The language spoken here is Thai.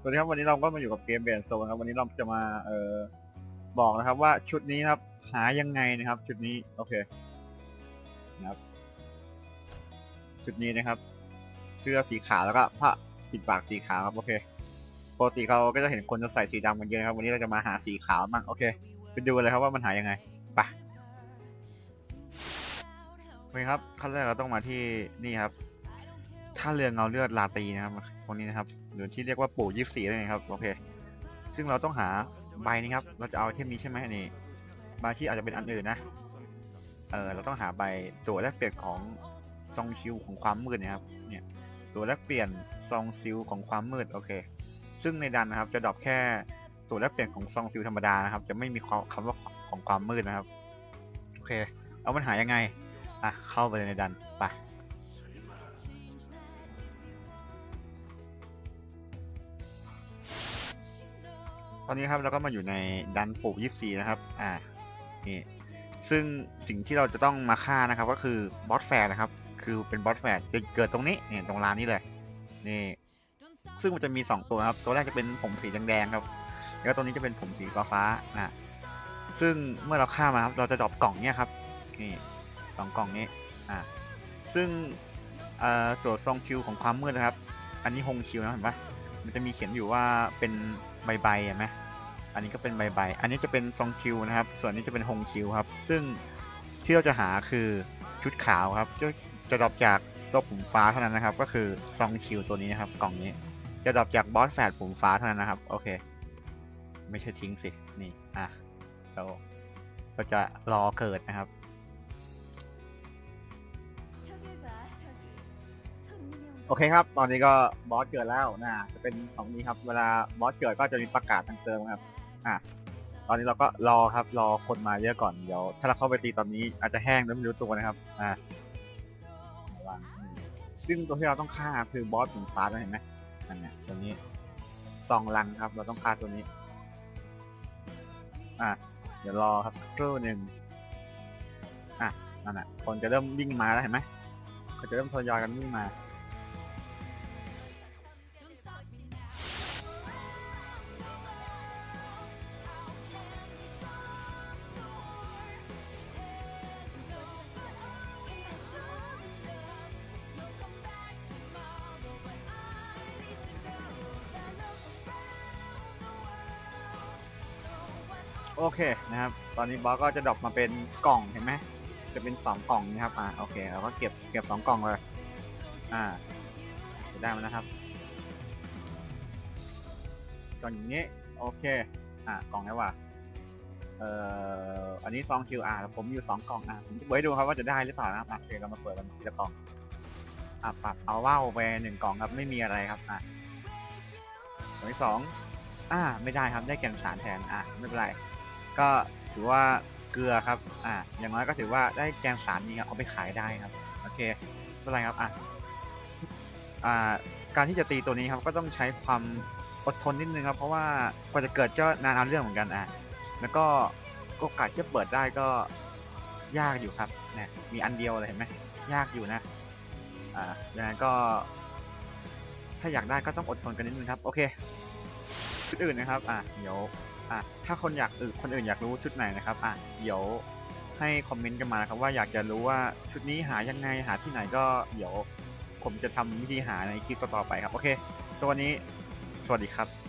สวัสดีครับวันนี้เราก็มาอยู่กับเกมเบนโซนครับวันนี้เราจะมาเอ่อบอกนะครับว่าชุดนี้นะครับ หายังไงนะครับ ชุดนี้โอเคนะครับชุดนี้นะครับ เสื้อสีขาวแล้วก็ผ้าปิดปากสีขาวครับโอเคปกติเขาก็จะเห็นคนจะใส่สีดำกันเยอะครับวันนี้เราจะมาหาสีขาวบ้างโอเคไปดูเลยครับว่ามันหายังไงไปโอเคครับขั้นแรกเราต้องมาที่นี่ครับท่าเรือเงาเลือดลาตีนะครับ ตรงนี้นะครับหรือที่เรียกว่าปู่ยี่สี่นั่นเองครับโอเค ซึ่งเราต้องหาใบนี้ครับ เราจะเอาเทมนี้ใช่ไหมนี่บางที่อาจจะเป็นอันอื่นนะเออเราต้องหาใบตัวแลกเปลี่ยนของซองชิลของความมืดนะครับเนี่ยตัวแลกเปลี่ยนซองซิลของความมืดโอเค ซึ่งในดันนะครับจะดรอปแค่ตัวแลกเปลี่ยนของซองซิลธรรมดานะครับ จะไม่มีคำว่าของความมืดนะครับโอเค เอามันหายังไงอะเข้าไปเลยในดันไป ตอนนี้ครับเราก็มาอยู่ในดันปูยี่สี่นะครับ อ่า นี่ ซึ่งสิ่งที่เราจะต้องมาฆ่านะครับ ก็คือบอสแฟร์นะครับ คือเป็นบอสแฟร์จะเกิดตรงนี้ เนี่ยตรงร้านนี้เลย นี่ ซึ่งมันจะมี 2 ตัวครับ ตัวแรกจะเป็นผมสีแดงๆครับ แล้วตัวนี้จะเป็นผมสีฟ้าๆนะ ซึ่งเมื่อเราฆ่ามาครับ เราจะดรอปกล่องเนี่ยครับ นี่สองกล่องนี้ อ่า ซึ่งเอ่อตัวซองชิวของความมืดนะครับ อันนี้ฮงชิวนะเห็นปะ มันจะมีเขียนอยู่ว่าเป็นใบใบเห็นไหมอันนี้ก็เป็นใบใบ อันนี้จะเป็นซองชิวนะครับ ส่วนนี้จะเป็นฮงชิวครับ ซึ่งที่เราจะหาคือชุดขาวครับ จะจะดรอปจากตัวปุ่มฟ้าเท่านั้นนะครับ ก็คือซองชิวตัวนี้นะครับ กล่องนี้ จะดรอปจากบอสแฟดปุ่มฟ้าเท่านั้นนะครับ โอเค ไม่ใช่ทิ้งสิ นี่ อะเราก็จะรอเกิดนะครับ โอเคครับ ตอนนี้ก็บอสเกิดแล้วนะ จะเป็นของนี้ครับ เวลาบอสเกิดก็จะมีประกาศทางเซิร์ฟครับ อะ ตอนนี้เราก็รอครับ รอคนมาเยอะก่อน เดี๋ยว ถ้าเราเข้าไปตีตอนนี้อาจจะแห้งโดยไม่รู้ตัวนะครับ อะวังซึ่งตัวที่เราต้องฆ่าคือบอสหุ่นฟ้านะเห็นไหมนั่นนี่ยตัวนี้ซองลังครับ เราต้องฆ่าตัวนี้ อะ เดี๋ยวรอครับสักครู่หนึ่งอะ นั่นน่ะคนจะเริ่มวิ่งมาแล้วเห็นไหมเขาจะเริ่มทยอยกันวิ่งมา โอเคนะครับ ตอนนี้บอสก็จะดรอปมาเป็นกล่องเห็นไหม จะเป็นสองกล่องนะครับ อ่า โอเค เราก็เก็บ เก็บสองกล่องเลย อ่า จะได้มานะครับ กล่องอย่างนี้ โอเค อ่า กล่องไหนวะเอ่อ อันนี้ซองคิวอาผมอยู่สองกล่องอะผมจะเปิดให้ดูครับว่าจะได้หรือเปล่านะครับโอเค เรามาเปิดกันทีละกล่อง อะปรับเอาว่าวไปหนึ่งกล่องครับ ไม่มีอะไรครับ อะกล่องที่สองอ่า ไม่ได้ครับ ได้แก่นสารแทน อะ ไม่เป็นไร ก็ถือว่าเกลือครับ อ่า อย่างน้อยก็ถือว่าได้แกนสารนี้ครับเอาไปขายได้ครับ โอเคไม่เป็นไรครับ อะ อ่า การที่จะตีตัวนี้ครับ ก็ต้องใช้ความอดทนนิดนึงครับ เพราะว่ากว่าจะเกิดก็นานเอาเรื่องเหมือนกัน อะ แล้วก็โอกาสจะเปิดได้ก็ยากอยู่ครับเนี่ยมีอันเดียวเลยเห็นไหมยากอยู่นะ อ่าดังนั้นก็ ถ้าอยากได้ก็ต้องอดทนกันนิดนึงครับ โอเคชุดอื่นนะครับ อะ เดี๋ยว อะถ้าคนอยากอื่นคนอื่นอยากรู้ชุดไหนนะครับอะเดี๋ยวให้คอมเมนต์กันมานะครับว่าอยากจะรู้ว่าชุดนี้หายังไงหาที่ไหนก็เดี๋ยวผมจะทำวิธีหาในคลิปต่อๆไปครับ โอเคตัวนนี้สวัสดีครับ